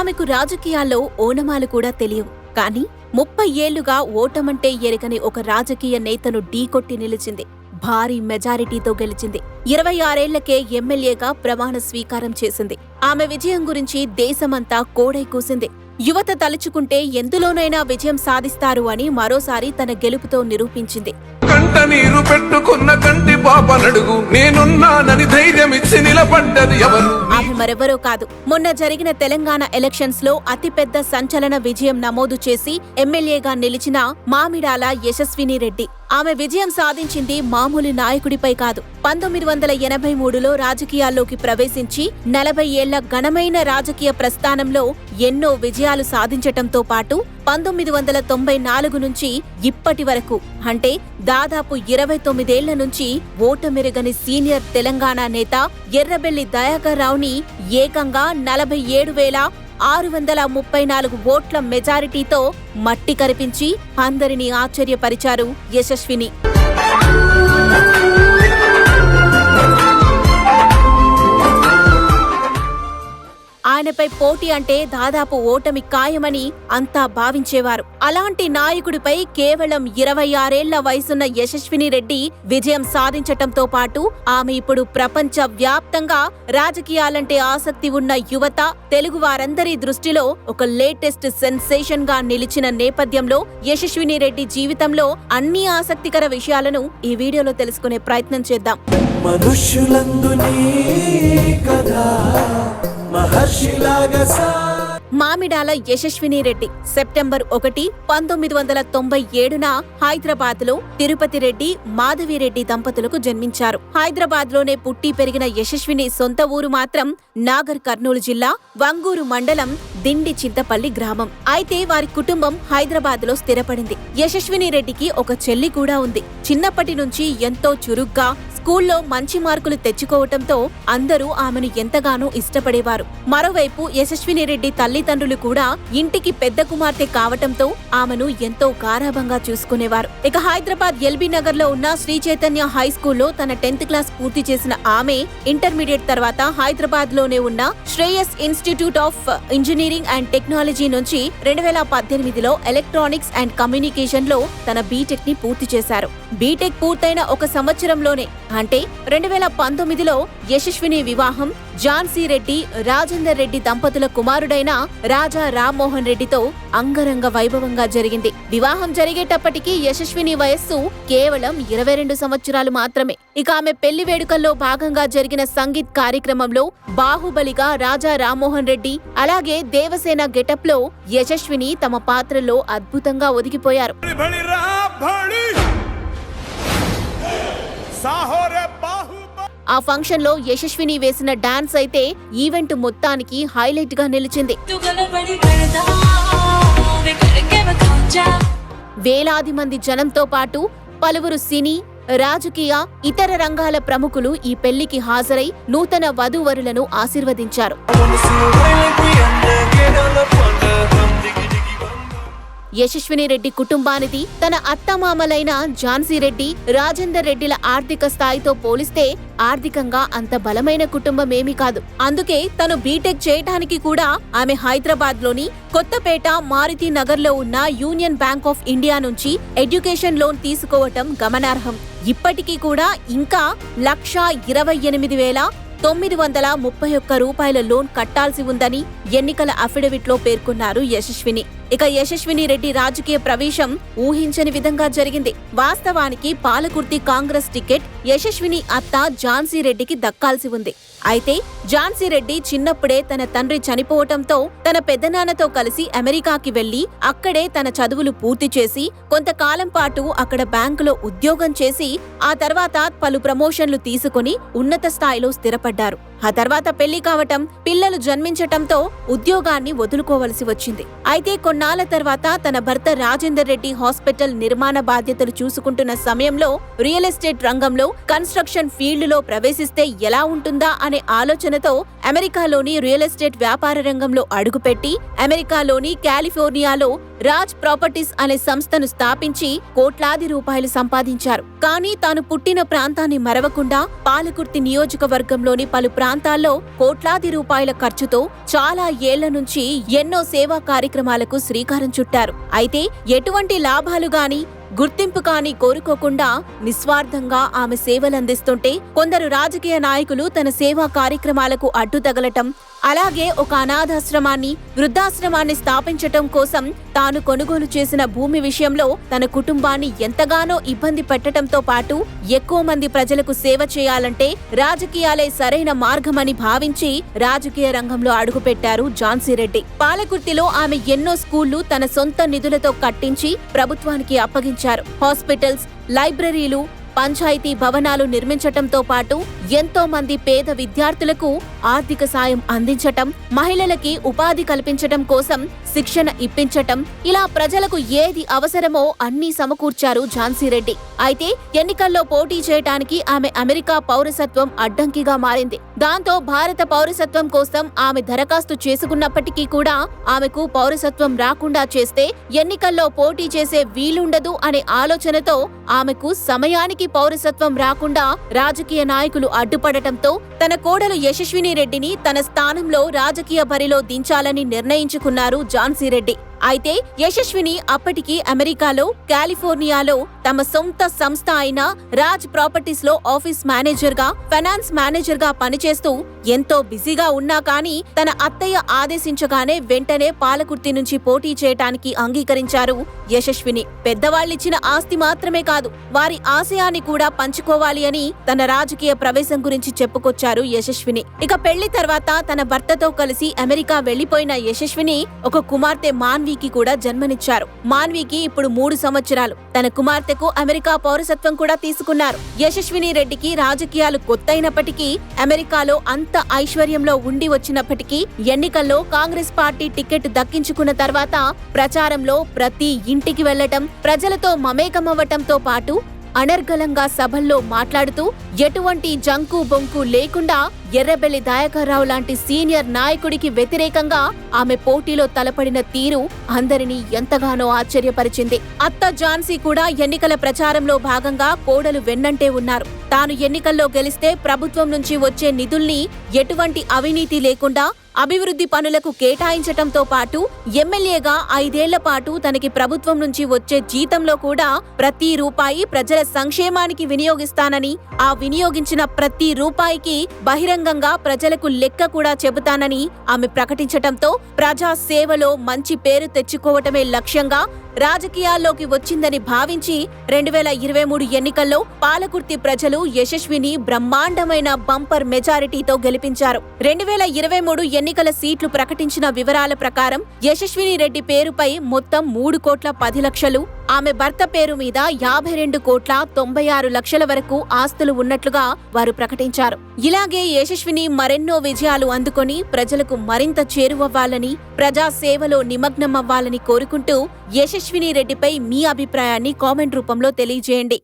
ఆమెకు రాజకీయాల్లో ఓనమాలు కూడా తెలియవు. కానీ ముప్పై ఏళ్ళుగా ఓటమంటే ఎరగని ఒక రాజకీయ నేతను ఢీకొట్టి నిలిచింది. భారీ మెజారిటీతో గెలిచింది. ఇరవై ఆరేళ్ళకే ఎమ్మెల్యేగా ప్రమాణ స్వీకారం చేసింది. ఆమె విజయం గురించి దేశమంతా కోడై కూసింది. యువత తలుచుకుంటే ఎందులోనైనా విజయం సాధిస్తారు అని మరోసారి తన గెలుపుతో నిరూపించింది. కంట నీరు పెట్టుకున్న కంటి పాప నడుగు నేనున్నానని ధైర్యం ఇచ్చి నిలబడ్డది ఎవరు? ఆమె మరెవరో కాదు. మొన్న జరిగిన తెలంగాణ ఎలక్షన్స్లో అతిపెద్ద సంచలన విజయం నమోదు చేసి ఎమ్మెల్యేగా నిలిచిన మామిడాల యశస్విని రెడ్డి. ఆమె విజయం సాధించింది మామూలు నాయకుడిపై కాదు. పంతొమ్మిది వందల ఎనభై మూడులో రాజకీయాల్లోకి ప్రవేశించి నలభై ఏళ్ళ ఘనమైన రాజకీయ ప్రస్థానంలో ఎన్నో విజయాలు సాధించటంతో పాటు పంతొమ్మిది వందల తొంభై నాలుగు నుంచి ఇప్పటి వరకు అంటే దాదాపు ఇరవై తొమ్మిదేళ్ళ నుంచి ఓటమెరుగని సీనియర్ తెలంగాణ నేత ఎర్రబెల్లి దయాకర్ రావుని ఏకంగా నలభై ఏడు వేల ఆరు వందల ముప్పై నాలుగు ఓట్ల మెజారిటీతో మట్టి కరిపించి అందరినీ ఆశ్చర్యపరిచారు యశస్విని. ఆయనపై పోటీ అంటే దాదాపు ఓటమి ఖాయమని అంతా భావించేవారు. అలాంటి నాయకుడిపై కేవలం ఇరవై ఆరేళ్ళ వయసున్న యశస్విని రెడ్డి విజయం సాధించటంతో పాటు ఆమె ఇప్పుడు ప్రపంచ వ్యాప్తంగా రాజకీయాలంటే ఆసక్తి ఉన్న యువత తెలుగు వారందరి దృష్టిలో ఒక లేటెస్ట్ సెన్సేషన్గా నిలిచిన నేపథ్యంలో యశస్విని రెడ్డి జీవితంలో అన్ని ఆసక్తికర విషయాలను ఈ వీడియోలో తెలుసుకునే ప్రయత్నం చేద్దాం. మనుష్యులందునే కదా. మహర్షిలాగా మామిడాల యశస్విని రెడ్డి సెప్టెంబర్ ఒకటి పంతొమ్మిది వందల తొంభై ఏడున హైదరాబాద్లో తిరుపతి రెడ్డి మాధవిరెడ్డి దంపతులకు జన్మించారు. హైదరాబాద్లోనే పుట్టి పెరిగిన యశస్విని సొంత ఊరు మాత్రం నాగర్ కర్నూలు జిల్లా వంగూరు మండలం దిండి చింతపల్లి గ్రామం. అయితే వారి కుటుంబం హైదరాబాద్లో స్థిరపడింది. యశస్విని రెడ్డికి ఒక చెల్లి కూడా ఉంది. చిన్నప్పటి నుంచి ఎంతో చురుగ్గా స్కూల్లో మంచి మార్కులు తెచ్చుకోవటంతో అందరూ ఆమెను ఎంతగానో ఇష్టపడేవారు. మరోవైపు యశస్విని రెడ్డి తల్లిదండ్రులు కూడా ఇంటికి పెద్ద కుమార్తె కావటంతో ఆమెను ఎంతో గారాభంగా చూసుకునేవారు. ఇక హైదరాబాద్ ఎల్బీ నగర్లో ఉన్న శ్రీ చైతన్య హై స్కూల్లో తన టెన్త్ క్లాస్ పూర్తి చేసిన ఆమె ఇంటర్మీడియట్ తర్వాత హైదరాబాద్లోనే ఉన్న Shreyas institute of engineering and technology నుంచి రెండు వేల పద్దెనిమిదిలో ఎలక్ట్రానిక్స్ అండ్ కమ్యూనికేషన్లో తన బీటెక్ని పూర్తి చేశారు. బీటెక్ పూర్తయిన ఒక సంవత్సరంలోనే అంటే రెండు వేల పంతొమ్మిదిలో యశస్విని వివాహం జాన్సీ రెడ్డి రాజేందర్ రెడ్డి దంపతుల కుమారుడైన రాజా రామ్మోహన్ రెడ్డితో అంగరంగ వైభవంగా జరిగింది. వివాహం జరిగేటప్పటికీ యశస్విని వయస్సు కేవలం ఇరవై రెండు సంవత్సరాలు మాత్రమే. ఇక ఆమె పెళ్ళి వేడుకల్లో భాగంగా జరిగిన సంగీత్ కార్యక్రమంలో బాహుబలిగా రాజా రామ్మోహన్ రెడ్డి అలాగే దేవసేన గెటప్లో యశస్విని తమ పాత్రలో అద్భుతంగా ఒదిగిపోయారు. ఆ ఫంక్షన్లో యశస్విని వేసిన డాన్స్ అయితే ఈవెంట్ మొత్తానికి హైలైట్గా నిలిచింది. వేలాది మంది జనంతో పాటు పలువురు సినీ రాజకీయ ఇతర రంగాల ప్రముఖులు ఈ పెళ్ళికి హాజరై నూతన వధూవరులను ఆశీర్వదించారు. యశస్విని రెడ్డి కుటుంబానిది తన అత్తమామలైన ఝాన్సీ రెడ్డి రాజేందర్ రెడ్డిల ఆర్థిక స్థాయితో పోలిస్తే ఆర్థికంగా అంత బలమైన కుటుంబమేమీ కాదు. అందుకే తను బీటెక్ చేయటానికి కూడా ఆమె హైదరాబాద్లోని కొత్తపేట మారుతి నగర్లో ఉన్న యూనియన్ బ్యాంక్ ఆఫ్ ఇండియా నుంచి ఎడ్యుకేషన్ లోన్ తీసుకోవటం గమనార్హం. ఇప్పటికీ కూడా ఇంకా లక్షా ఇరవై ఎనిమిది వేల తొమ్మిది వందల ముప్పై ఒక్క రూపాయల లోన్ కట్టాల్సి ఉందని ఎన్నికల అఫిడవిట్లో పేర్కొన్నారు యశస్విని. ఇక యశస్విని రెడ్డి రాజకీయ ప్రవేశం ఊహించని విధంగా జరిగింది. వాస్తవానికి పాలకుర్తి కాంగ్రెస్ టికెట్ యశస్విని అత్త ఝాన్సీ రెడ్డికి దక్కాల్సి ఉంది. అయితే ఝాన్సీ రెడ్డి చిన్నప్పుడే తన తండ్రి చనిపోవటంతో తన పెద్దనాన్నతో కలిసి అమెరికాకి వెళ్ళి అక్కడే తన చదువులు పూర్తి చేసి కొంతకాలం పాటు అక్కడ బ్యాంకులో ఉద్యోగం చేసి ఆ తర్వాత పలు ప్రమోషన్లు తీసుకుని ఉన్నత స్థాయిలో స్థిరపడ్డారు. ఆ తర్వాత పెళ్ళి కావటం పిల్లలు జన్మించటంతో ఉద్యోగాన్ని వదులుకోవలసి వచ్చింది. అయితే కొన్నాళ్ళ తర్వాత తన భర్త రాజేందర్ రెడ్డి హాస్పిటల్ నిర్మాణ బాధ్యతలు చూసుకుంటున్న సమయంలో రియల్ ఎస్టేట్ రంగంలో కన్స్ట్రక్షన్ ఫీల్డ్లో ప్రవేశిస్తే ఎలా ఉంటుందా అనే ఆలోచనతో అమెరికాలోని రియల్ ఎస్టేట్ వ్యాపార రంగంలో అడుగుపెట్టి అమెరికాలోని కాలిఫోర్నియాలో రాజ్ ప్రాపర్టీస్ అనే సంస్థను స్థాపించి కోట్లాది రూపాయలు సంపాదించారు. కానీ తాను పుట్టిన ప్రాంతాన్ని మరవకుండా పాలకుర్తి నియోజకవర్గంలోని పలు ప్రాంతాల్లో కోట్లాది రూపాయల ఖర్చుతో చాలా ఏళ్ళ నుంచి ఎన్నో సేవా కార్యక్రమాలకు శ్రీకారం చుట్టారు. అయితే ఎటువంటి లాభాలు గాని గుర్తింపు కాని కోరుకోకుండా నిస్వార్థంగా ఆమె సేవలందిస్తుంటే కొందరు రాజకీయ నాయకులు తన సేవా కార్యక్రమాలకు అడ్డు తగలటం అలాగే ఒక అనాథాశ్రమాన్ని వృద్ధాశ్రమాన్ని స్థాపించటం కోసం తాను కొనుగోలు చేసిన భూమి విషయంలో తన కుటుంబాన్ని ఎంతగానో ఇబ్బంది పెట్టటంతో పాటు ఎక్కువ మంది ప్రజలకు సేవ చేయాలంటే రాజకీయాలే సరైన మార్గమని భావించి రాజకీయ రంగంలో అడుగుపెట్టారు ఝాన్సీ రెడ్డి. పాలకుర్తిలో ఆమె ఎన్నో స్కూళ్ళు తన సొంత నిధులతో కట్టించి ప్రభుత్వానికి అప్పగించారు. హాస్పిటల్స్ లైబ్రరీలు పంచాయతీ భవనాలు నిర్మించటంతో పాటు ఎంతో మంది పేద విద్యార్థులకు ఆర్థిక సాయం అందించటం మహిళలకి ఉపాధి కల్పించటం కోసం శిక్షణ ఇప్పించటం ఇలా ప్రజలకు ఏది అవసరమో అన్నీ సమకూర్చారు ఝాన్సీ రెడ్డి. అయితే ఎన్నికల్లో పోటీ చేయటానికి ఆమె అమెరికా పౌరసత్వం అడ్డంకిగా మారింది. దాంతో భారత పౌరసత్వం కోసం ఆమె దరఖాస్తు చేసుకున్నప్పటికీ కూడా ఆమెకు పౌరసత్వం రాకుండా చేస్తే ఎన్నికల్లో పోటీ చేసే వీలుండదు అనే ఆలోచనతో ఆమెకు సమయానికి పౌరసత్వం రాకుండా రాజకీయ నాయకులు అడ్డుపడటంతో తన కోడలు యశస్విని రెడ్డిని తన స్థానంలో రాజకీయ బరిలో దించాలని నిర్ణయించుకున్నారు ఝాన్సీ రెడ్డి. అయితే యశస్విని అప్పటికి అమెరికాలో కాలిఫోర్నియాలో తమ సొంత సంస్థ అయిన రాజ్ ప్రాపర్టీస్లో ఆఫీస్ మేనేజర్గా ఫైనాన్స్ మేనేజర్గా పనిచేస్తూ ఎంతో బిజీగా ఉన్నా కానీ తన అత్తయ్య ఆదేశించగానే వెంటనే పాలకుర్తి నుంచి పోటీ చేయటానికి అంగీకరించారు. యశస్విని పెద్దవాళ్ళిచ్చిన ఆస్తి మాత్రమే కాదు వారి ఆశయాన్ని కూడా పంచుకోవాలి అని తన రాజకీయ ప్రవేశం గురించి చెప్పుకొచ్చారు యశస్విని. ఇక పెళ్ళి తర్వాత తన భర్తతో కలిసి అమెరికా వెళ్ళిపోయిన యశస్విని ఒక కుమార్తె మాన్వీకి కూడా జన్మనిచ్చారు. మాన్వీకి ఇప్పుడు మూడు సంవత్సరాలు. తన కుమార్తెకు అమెరికా పౌరసత్వం కూడా తీసుకున్నారు. యశస్విని రెడ్డికి రాజకీయాలు కొత్తైనప్పటికీ అమెరికాలో అంత ఐశ్వర్యంలో ఉండి వచ్చినప్పటికీ ఎన్నికల్లో కాంగ్రెస్ పార్టీ టికెట్ దక్కించుకున్న తర్వాత ప్రచారంలో ప్రతి ఇంటికి వెళ్ళటం ప్రజలతో మమేకమవ్వటంతో పాటు అనర్గళంగా సభల్లో మాట్లాడుతూ ఎటువంటి జంకు బొంకు లేకుండా ఎర్రబెల్లి దాయకరావు లాంటి సీనియర్ నాయకుడికి వ్యతిరేకంగా ఆమె పోటీలో తలపడిన తీరు అందరినీ ఎంతగానో ఆశ్చర్యపరిచింది. అత్త ఝాన్సీ కూడా ఎన్నికల ప్రచారంలో భాగంగా కోడలు వెన్నంటే ఉన్నారు. తాను ఎన్నికల్లో గెలిస్తే ప్రభుత్వం నుంచి వచ్చే నిధుల్ని ఎటువంటి అవినీతి లేకుండా అభివృద్ధి పనులకు కేటాయించటంతో పాటు ఎమ్మెల్యేగా ఐదేళ్ళ పాటు తనకి ప్రభుత్వం నుంచి వచ్చే జీతంలో కూడా ప్రతి రూపాయి ప్రజల సంక్షేమానికి వినియోగిస్తానని ఆ వినియోగించిన ప్రతి రూపాయికి బహిరంగంగా ప్రజలకు లెక్క కూడా చెబుతానని ఆమె ప్రకటించటంతో ప్రజా సేవలో మంచి పేరు తెచ్చుకోవటమే లక్ష్యంగా రాజకీయాల్లోకి వచ్చిందని భావించి రెండు వేల ఇరవై మూడు ఎన్నికల్లో పాలకుర్తి ప్రజలు యశస్విని బ్రహ్మాండమైన బంపర్ మెజారిటీతో గెలిపించారు. రెండు వేల ఇరవై మూడు ఎన్నికల సీట్లు ప్రకటించిన వివరాల ప్రకారం యశస్విని రెడ్డి పేరుపై మొత్తం మూడు కోట్ల పది లక్షలు ఆమె భర్త పేరు మీద యాభై రెండు కోట్ల తొంభై ఆరు లక్షల వరకు ఆస్తులు ఉన్నట్లుగా వారు ప్రకటించారు. ఇలాగే యశస్విని మరెన్నో విజయాలు అందుకొని ప్రజలకు మరింత చేరువవ్వాలని ప్రజా సేవలో నిమగ్నమవ్వాలని కోరుకుంటూ యశస్విని రెడ్డిపై మీ అభిప్రాయాన్ని కామెంట్ రూపంలో తెలియజేయండి.